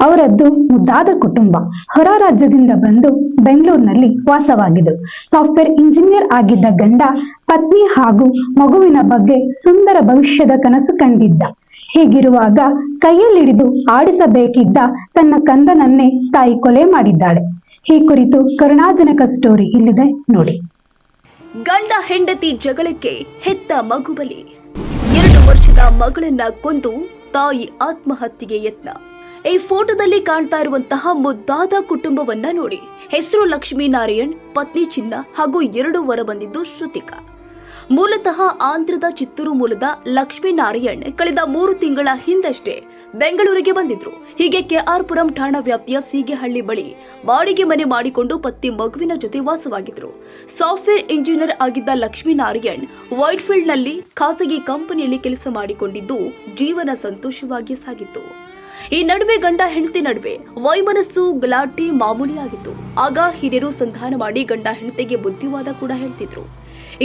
ಅವರದ್ದು ಮುದ್ದಾದ ಕುಟುಂಬ ಹೊರ ರಾಜ್ಯದಿಂದ ಬಂದು ಬೆಂಗಳೂರಿನಲ್ಲಿ ವಾಸವಾಗಿದ್ದು ಸಾಫ್ಟ್ವೇರ್ ಇಂಜಿನಿಯರ್ ಆಗಿದ್ದ ಗಂಡ ಪತ್ನಿ ಹಾಗೂ ಮಗುವಿನ ಬಗ್ಗೆ ಸುಂದರ ಭವಿಷ್ಯದ ಕನಸು ಕಂಡಿದ್ದ. ಹೀಗಿರುವಾಗ ಕೈಯಲ್ಲಿಡಿದು ಆಡಿಸಬೇಕಿದ್ದ ತನ್ನ ಕಂದನನ್ನೇ ತಾಯಿ ಕೊಲೆ ಮಾಡಿದ್ದಾಳೆ. ಈ ಕುರಿತು ಕರುಣಾಜನಕ ಸ್ಟೋರಿ ಇಲ್ಲಿದೆ ನೋಡಿ. ಗಂಡ ಹೆಂಡತಿ ಜಗಳಕ್ಕೆ ಹೆತ್ತ ಮಗು ಬಲಿ. ಎರಡು ವರ್ಷದ ಮಗಳನ್ನ ಕೊಂದು ತಾಯಿ ಆತ್ಮಹತ್ಯೆಗೆ ಯತ್ನ. ಈ ಫೋಟೋದಲ್ಲಿ ಕಾಣ್ತಾ ಇರುವಂತಹ ಮುದ್ದಾದ ಕುಟುಂಬವನ್ನ ನೋಡಿ. ಹೆಸರು ಲಕ್ಷ್ಮೀನಾರಾಯಣ್ ಪತ್ನಿ ಚಿನ್ನ ಹಾಗೂ ಎರಡು ವರ ಬಂದಿದ್ದು ಶ್ರುತಿಕಾ. ಮೂಲತಃ ಆಂಧ್ರದ ಚಿತ್ತೂರು ಮೂಲದ ಲಕ್ಷ್ಮೀನಾರಾಯಣ್ ಕಳೆದ ಮೂರು ತಿಂಗಳ ಹಿಂದಷ್ಟೇ ಬೆಂಗಳೂರಿಗೆ ಬಂದಿದ್ರು. ಹೀಗೆ ಕೆಆರ್ ಪುರಂ ಠಾಣಾ ವ್ಯಾಪ್ತಿಯ ಸೀಗೆಹಳ್ಳಿ ಬಳಿ ಬಾಡಿಗೆ ಮನೆ ಮಾಡಿಕೊಂಡು ಪತ್ತಿ ಮಗುವಿನ ಜೊತೆ ವಾಸವಾಗಿದ್ರು. ಸಾಫ್ಟ್ವೇರ್ ಇಂಜಿನಿಯರ್ ಆಗಿದ್ದ ಲಕ್ಷ್ಮೀನಾರಾಯಣ್ ವೈಟ್ಫೀಲ್ಡ್ನಲ್ಲಿ ಖಾಸಗಿ ಕಂಪನಿಯಲ್ಲಿ ಕೆಲಸ ಮಾಡಿಕೊಂಡಿದ್ದು ಜೀವನ ಸಂತೋಷವಾಗಿ ಸಾಗಿತ್ತು. ಈ ನಡುವೆ ಗಂಡ ಹೆಂಡತಿ ನಡುವೆ ವೈಮನಸ್ಸು ಗಲಾಟೆ ಮಾಮೂಲಿಯಾಗಿತ್ತು. ಆಗ ಹಿರಿಯರು ಸಂಧಾನ ಮಾಡಿ ಗಂಡ ಹೆಂಡತಿಗೆ ಬುದ್ಧಿವಾದ ಕೂಡ ಹೇಳ್ತಿದ್ರು.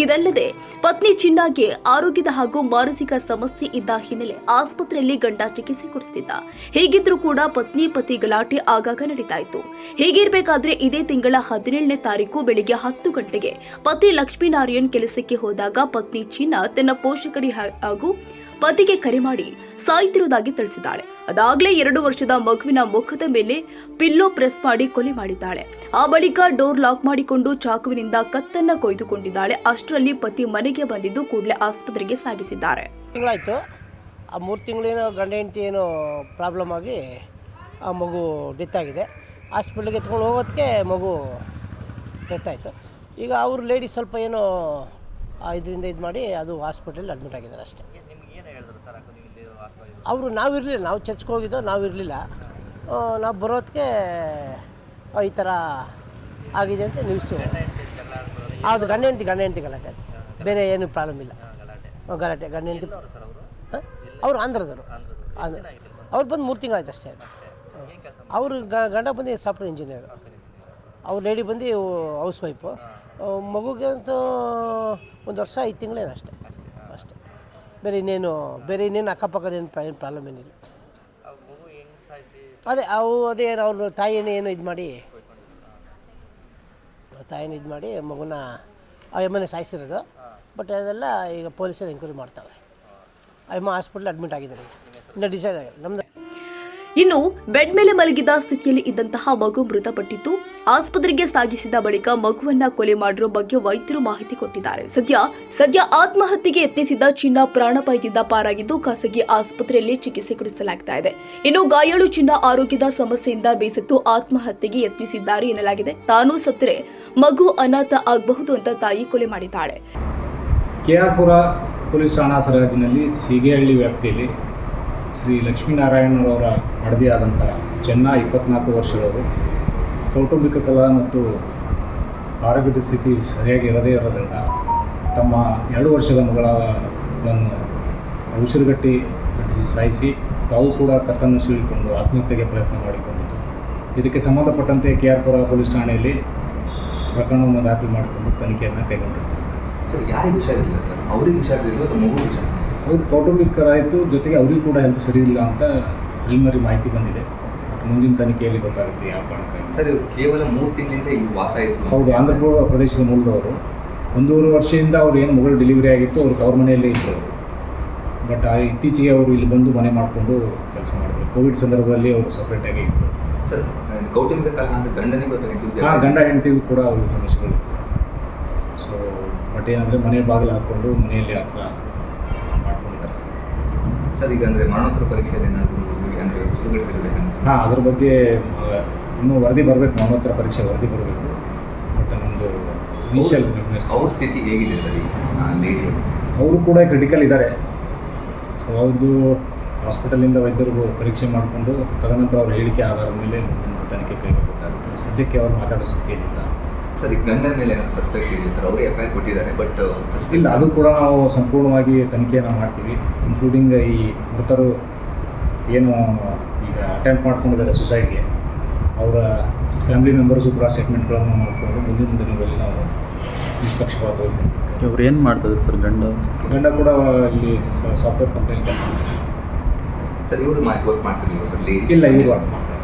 ಇದಲ್ಲದೆ ಪತ್ನಿ ಚಿನ್ನಾಗೆ ಆರೋಗ್ಯದ ಹಾಗೂ ಮಾನಸಿಕ ಸಮಸ್ಯೆ ಇದ್ದ ಹಿನ್ನೆಲೆ ಆಸ್ಪತ್ರೆಯಲ್ಲಿ ಗಂಡ ಚಿಕಿತ್ಸೆ ಕೊಡಿಸ್ತಿದ್ದ. ಹೀಗಿದ್ರೂ ಕೂಡ ಪತ್ನಿ ಪತಿ ಗಲಾಟೆ ಆಗಾಗ ನಡೀತಾ ಇತ್ತು ಹೀಗಿರ್ಬೇಕಾದ್ರೆ ಇದೇ ತಿಂಗಳ ಹದಿನೇಳನೇ ತಾರೀಕು ಬೆಳಿಗ್ಗೆ ಹತ್ತು ಗಂಟೆಗೆ ಪತಿ ಲಕ್ಷ್ಮೀನಾರಾಯಣ್ ಕೆಲಸಕ್ಕೆ ಹೋದಾಗ ಪತ್ನಿ ಚಿನ್ನ ತನ್ನ ಪೋಷಕರಿ ಹಾಗೂ ಪತಿಗೆ ಕರೆ ಮಾಡಿ ಸಾಯ್ತಿರುವುದಾಗಿ ತಿಳಿಸಿದ್ದಾಳೆ. ಅದಾಗಲೇ ಎರಡು ವರ್ಷದ ಮಗುವಿನ ಮುಖದ ಮೇಲೆ ಪಿಲ್ಲೋ ಪ್ರೆಸ್ ಮಾಡಿ ಕೊಲೆ ಮಾಡಿದ್ದಾಳೆ. ಆ ಬಳಿಕ ಡೋರ್ ಲಾಕ್ ಮಾಡಿಕೊಂಡು ಚಾಕುವಿನಿಂದ ಕತ್ತನ್ನ ಕೊಯ್ದುಕೊಂಡಿದ್ದಾಳೆ. ಅಷ್ಟರಲ್ಲಿ ಪತಿ ಮನೆಗೆ ಬಂದಿದ್ದು ಕೂಡಲೇ ಆಸ್ಪತ್ರೆಗೆ ಸಾಗಿಸಿದ್ದಾರೆ. ತಿಂಗಳಾಯಿತು. ಆ ಮೂರು ತಿಂಗಳೇನೋ ಗಂಡ ಹೆಂಡತಿ ಏನೋ ಪ್ರಾಬ್ಲಮ್ ಆಗಿ ಆ ಮಗು ಡೆತ್ ಆಗಿದೆ. ಹಾಸ್ಪಿಟ್ಲಿಗೆ ಎತ್ಕೊಂಡು ಹೋಗೋದಕ್ಕೆ ಮಗು ಡೆತ್ ಆಯಿತು. ಈಗ ಅವ್ರ ಲೇಡಿ ಸ್ವಲ್ಪ ಏನೋ ಇದರಿಂದ ಇದು ಮಾಡಿ ಅದು ಹಾಸ್ಪಿಟಲ್ ಅಡ್ಮಿಟ್ ಆಗಿದ್ದಾರೆ ಅಷ್ಟೇ. ಅವರು ನಾವಿರಲಿಲ್ಲ ನಾವು ಚರ್ಚ್ಗೆ ಹೋಗಿದ್ದೋ ನಾವು ಇರಲಿಲ್ಲ. ನಾವು ಬರೋದಕ್ಕೆ ಈ ಥರ ಆಗಿದೆ ಅಂತ ನ್ಯೂಸು ಹೌದು ಗಂಡ ಹೆಂಡತಿ ಗಂಡ ಹೆಂಡತಿ ಗಲಾಟೆ ಅದು. ಬೇರೆ ಏನು ಪ್ರಾಬ್ಲಮ್ ಇಲ್ಲ. ಗಲಾಟೆ. ಗಂಡ ಹೆಂಡತಿ ಹಾಂ? ಅವರು ಆಂಧ್ರದವರು. ಆಂಧ್ರ ಅವ್ರು ಬಂದು ಮೂರು ತಿಂಗಳಾಯ್ತು ಅಷ್ಟೇ. ಅವರು ಗಂಡ ಬಂದು ಸಾಫ್ಟ್ವೇರ್ ಇಂಜಿನಿಯರ್. ಅವ್ರ ಲೇಡಿ ಬಂದು ಹೌಸ್ ವೈಫು. ಮಗುಗೆ ಅಂತೂ ಒಂದು ವರ್ಷ ಐದು ತಿಂಗಳೇನು ಅಷ್ಟೇ. ಅಷ್ಟೇ. ಬೇರೆ ಇನ್ನೇನು ಬೇರೆ ಇನ್ನೇನು ಅಕ್ಕಪಕ್ಕದೇನು ಏನು ಪ್ರಾಬ್ಲಮ್ ಏನಿಲ್ಲ. ಅದೇ, ಅವು ಅದೇ ಅವ್ರ ತಾಯಿನೇ ಏನು ಇದು ಮಾಡಿ ತಾಯಿನ ಇದು ಮಾಡಿ ಮಗುನ ಆ ಸಾಯಿಸಿರೋದು. ಬಟ್ ಅದೆಲ್ಲ ಈಗ ಪೊಲೀಸರು ಎಂಕ್ವೈರಿ ಮಾಡ್ತಾವ್ರೆ. ಎಮ್ಮ ಹಾಸ್ಪಿಟ್ಲ್ ಅಡ್ಮಿಟ್ ಆಗಿದ್ದಾರೆ ಇನ್ನು ಡಿಸೈಡ್ ಆಗಿಲ್ಲ. ನಮ್ದು ಇನ್ನು ಬೆಡ್ ಮೇಲೆ ಮಲಗಿದ ಸ್ಥಿತಿಯಲ್ಲಿ ಇದ್ದಂತಹ ಮಗು ಮೃತಪಟ್ಟಿದ್ದು ಆಸ್ಪತ್ರೆಗೆ ಸಾಗಿಸಿದ ಬಳಿಕ ಮಗುವನ್ನ ಕೊಲೆ ಮಾಡಿರೋ ಬಗ್ಗೆ ವೈದ್ಯರು ಮಾಹಿತಿ ಕೊಟ್ಟಿದ್ದಾರೆ. ಸದ್ಯ ಸದ್ಯ ಆತ್ಮಹತ್ಯೆಗೆ ಯತ್ನಿಸಿದ ಚಿನ್ನ ಪ್ರಾಣಪಾಯದಿಂದ ಪಾರಾಗಿದ್ದು ಖಾಸಗಿ ಆಸ್ಪತ್ರೆಯಲ್ಲಿ ಚಿಕಿತ್ಸೆ ಕೊಡಿಸಲಾಗ್ತಾ ಇದೆ. ಇನ್ನು ಗಾಯಾಳು ಚಿನ್ನ ಆರೋಗ್ಯದ ಸಮಸ್ಯೆಯಿಂದ ಬೇಸತ್ತು ಆತ್ಮಹತ್ಯೆಗೆ ಯತ್ನಿಸಿದ್ದಾರೆ ಎನ್ನಲಾಗಿದೆ. ತಾನು ಸತ್ತರೆ, ಮಗು ಅನಾಥ ಆಗಬಹುದು ಅಂತ ತಾಯಿ ಕೊಲೆ ಮಾಡಿದ್ದಾಳೆ. ಕೆಆರ್ಪುರ ಪೊಲೀಸ್ ಠಾಣಾ ಸರಹದಿನಲ್ಲಿ ಸೀಗೆಹಳ್ಳಿ ವ್ಯಾಪ್ತಿಯಲ್ಲಿ ಶ್ರೀ ಲಕ್ಷ್ಮೀನಾರಾಯಣರವರ ಮಡದಿಯಾದಂಥ ಚೆನ್ನ ಇಪ್ಪತ್ನಾಲ್ಕು ವರ್ಷದವರು ಕೌಟುಂಬಿಕ ಕಲಾ ಮತ್ತು ಆರೋಗ್ಯದ ಸ್ಥಿತಿ ಸರಿಯಾಗಿ ಇರದೇ ಇರೋದ್ರಿಂದ ತಮ್ಮ ಎರಡು ವರ್ಷದ ಮಗಳನ್ನು ಉಸಿರುಗಟ್ಟಿ ಕಟ್ಟಿಸಿ ಸಾಯಿಸಿ ತಾವು ಕೂಡ ಕತ್ತನ್ನು ಸೀಳಿಕೊಂಡು ಆತ್ಮಹತ್ಯೆಗೆ ಪ್ರಯತ್ನ ಮಾಡಿಕೊಂಡಿತು ಇದಕ್ಕೆ ಸಂಬಂಧಪಟ್ಟಂತೆ ಕೆ ಆರ್ ಪುರ ಪೊಲೀಸ್ ಠಾಣೆಯಲ್ಲಿ ಪ್ರಕರಣವನ್ನು ದಾಖಲು ಮಾಡಿಕೊಂಡು ತನಿಖೆಯನ್ನು ಕೈಗೊಂಡಿರ್ತಾರೆ. ಸರ್ ಯಾರಿಗೆ ಹುಷಾರಿಲ್ಲ ಸರ್? ಅವ್ರಿಗೆ ಹುಷಾರಿಲ್ಲ ಅಥವಾ ಮಗು ಹುಷಾರಿಲ್ಲ ಅವ್ರಿಗೆ ಕೌಟುಂಬಿಕರಾಯಿತು ಜೊತೆಗೆ ಅವರಿಗೂ ಕೂಡ ಹೆಲ್ತ್ ಸರಿ ಇಲ್ಲ ಅಂತ ಪ್ರಿಲಿಮರಿ ಮಾಹಿತಿ ಬಂದಿದೆ. ಮುಂದಿನ ತನಿಖೆಯಲ್ಲಿ ಗೊತ್ತಾಗುತ್ತೆ ಯಾವ ಕಾರಣಕ್ಕಾಗಿ. ಸರ್ ಇವರು ಕೇವಲ ಮೂರು ತಿಂಗಳಿಂದ ಇಲ್ಲಿ ವಾಸ ಇತ್ತು ಹೌದು ಆಂಧ್ರ ಪ್ರದೇಶ ಪ್ರದೇಶದ ಮೂಲದವರು ಒಂದೂವರೆ ವರ್ಷದಿಂದ ಅವ್ರು ಏನು ಮಗಳು ಡೆಲಿವರಿ ಆಗಿತ್ತು ಅವ್ರು ಅವ್ರ ಮನೆಯಲ್ಲೇ ಇದ್ದರು ಅವರು. ಬಟ್ ಆ ಇತ್ತೀಚೆಗೆ ಅವರು ಇಲ್ಲಿ ಬಂದು ಮನೆ ಮಾಡಿಕೊಂಡು ಕೆಲಸ ಮಾಡಿದ್ರು. ಕೋವಿಡ್ ಸಂದರ್ಭದಲ್ಲಿ ಅವರು ಸಪ್ರೇಟಾಗಿ ಇದ್ದರು ಸರ್ ಕೌಟುಂಬಿಕ ಕಲಹ ಅಂದರೆ ಗಂಡನಿಗೆ ಹಾಂ ಗಂಡ ಹೆಂಡತಿಗೂ ಕೂಡ ಅವ್ರಿಗೆ ಸಮಸ್ಯೆಗಳಿತ್ತು ಸೊ ಬಟ್ ಏನಂದರೆ ಮನೆ ಬಾಗಿಲು ಹಾಕ್ಕೊಂಡು ಮನೆಯಲ್ಲಿ ಥರ ಮಾಡ್ಕೊಂಡಿದ್ದಾರೆ. ಸರ್ ಈಗ ಅಂದರೆ ಮರಣೋತ್ತರ ಪರೀಕ್ಷೆಯಲ್ಲಿ ಏನಾದರೂ ಅಂದರೆ ಉಸಿರುಗಳು ಸೇರಿಬೇಕಂತ ಹಾಂ ಅದ್ರ ಬಗ್ಗೆ ಇನ್ನೂ ವರದಿ ಬರಬೇಕು ಮರಣೋತ್ತರ ಪರೀಕ್ಷೆ ವರದಿ ಬರಬೇಕು. ಬಟ್ ನಮ್ಮದು ಇನಿಷಿಯಲ್ ಅವ್ರ ಸ್ಥಿತಿ ಹೇಗಿದೆ ಸರಿ? ಲೇಡಿ ಅವರು. ಕೂಡ ಕ್ರಿಟಿಕಲ್ ಇದ್ದಾರೆ. ಸೊ ಅವ್ರದ್ದು ಹಾಸ್ಪಿಟಲಿಂದ ವೈದ್ಯರು ಪರೀಕ್ಷೆ ಮಾಡಿಕೊಂಡು ತದನಂತರ ಅವ್ರ ಹೇಳಿಕೆ ಆಧಾರದ ಮೇಲೆ ತನಿಖೆ ಕೈಗೊಳ್ಳಬೇಕಾಗುತ್ತೆ. ಸದ್ಯಕ್ಕೆ ಅವ್ರು ಮಾತಾಡೋ ಸ್ಥಿತಿ ಏನಿಲ್ಲ. ಸರಿ ಗಂಡನ ಮೇಲೆ ಏನಾದ್ರು ಸಸ್ಪೆಕ್ಟ್ ಇದೆ ಸರ್. ಅವರೇ ಎಫ್ ಐ ಆರ್ ಕೊಟ್ಟಿದ್ದಾರೆ ಬಟ್ ಸಸ್ಪೆಕ್ಟ್ ಇಲ್ಲ ಅದು ಕೂಡ ನಾವು ಸಂಪೂರ್ಣವಾಗಿ ತನಿಖೆಯನ್ನು ಮಾಡ್ತೀವಿ ಇನ್ಕ್ಲೂಡಿಂಗ್ ಈ ಮೃತರು ಏನು ಅಟೆಂಪ್ಟ್ ಮಾಡ್ಕೊಂಡಿದ್ದಾರೆ ಸೊಸೈಟಿಗೆ ಅವರ ಫ್ಯಾಮಿಲಿ ಮೆಂಬರ್ಸು ಕೂಡ ಸ್ಟೇಟ್ಮೆಂಟ್ಗಳನ್ನು ಮಾಡಿಕೊಂಡು ಮುಂದಿನ ದಿನಗಳಲ್ಲಿ ನಾವು ನಿಷ್ಪಕ್ಷಪಾತವಾಗಿ ಅವ್ರು ಏನು ಮಾಡ್ತಾರೆ ಸರ್ ಗಂಡ? ಗಂಡ ಕೂಡ ಇಲ್ಲಿ ಸಾಫ್ಟ್ವೇರ್ ಕಂಪ್ನಿಯಲ್ಲಿ ಕೆಲಸ ಮಾಡ್ತಾರೆ ಸರ್ ಇವರು ವರ್ಕ್ ಮಾಡ್ತಿರ್ಲಿಲ್ಲ ಸರ್? ಲೇಡಿ ಇಲ್ಲ ಇವರು ವರ್ಕ್ ಮಾಡ್ತಾರೆ.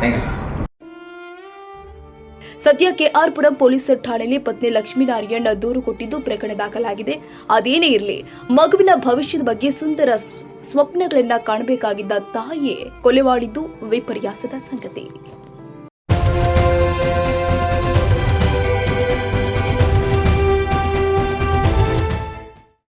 ಥ್ಯಾಂಕ್ ಯು ಸರ್ ಸದ್ಯ ಆರ್ಪುರಂ ಪೊಲೀಸ್ ಠಾಣೆಯಲ್ಲಿ ಪತ್ನಿ ಲಕ್ಷ್ಮೀನಾರಾಯಣ್ ದೂರು ಕೊಟ್ಟಿದ್ದು ಪ್ರಕರಣ ದಾಖಲಾಗಿದೆ. ಅದೇನೇ ಇರಲಿ, ಮಗುವಿನ ಭವಿಷ್ಯದ ಬಗ್ಗೆ ಸುಂದರ ಸ್ವ- ಸ್ವಪ್ನಗಳನ್ನ ಕಾಣಬೇಕಾಗಿದ್ದ ತಾಯಿಯೇ ಕೊಲೆ ಮಾಡಿದ್ದು ವಿಪರ್ಯಾಸದ ಸಂಗತಿ.